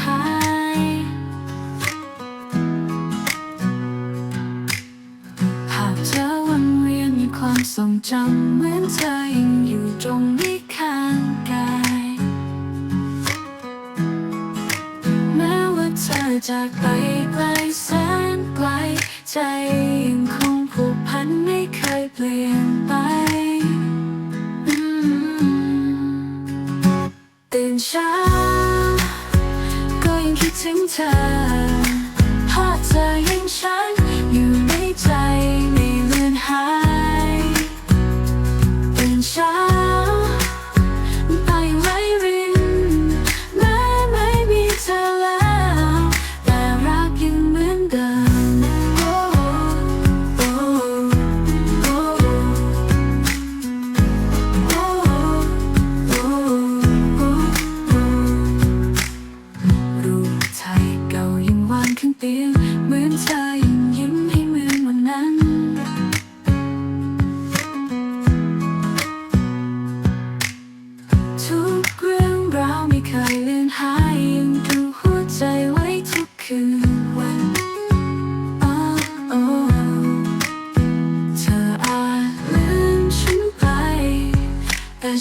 หาย หากเธอวนเวียนความทรงจำเหมือนเธอยังอยู่ตรงนี้ข้างกาย แม้ว่าเธอจาไปไกลแสนไกล ใจยังคงผูกพันไม่เคยเปลี่ยนไปตื่นเช้ ถึงเธอ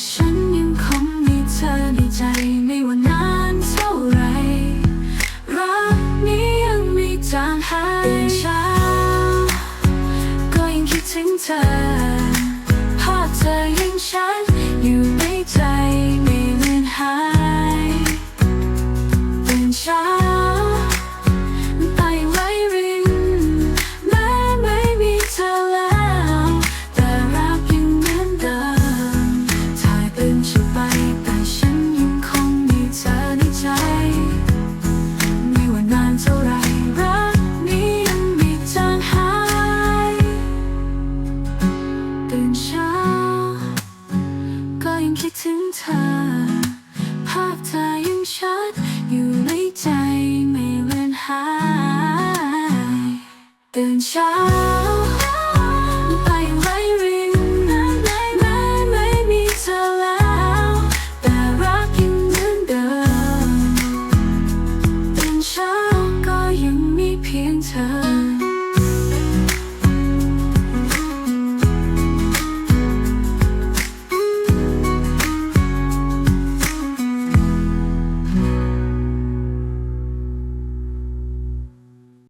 ฉันยังคงมีเธอในใจไม่ว่านานเท่าไร รักนี้ยังไม่จางหายเช้าก็ยังคิดถึงเธอ ฉันไป แต่ฉันยังคงมีเธอในใจ ไม่ว่านานเท่าไรรักนี้ยังไม่จางหายตื่นเช้า ก็ยังคิดถึงเธอ ภาพเธอยังชัดอยู่ในใจไม่เลือนหาย ตื่นเช้า time.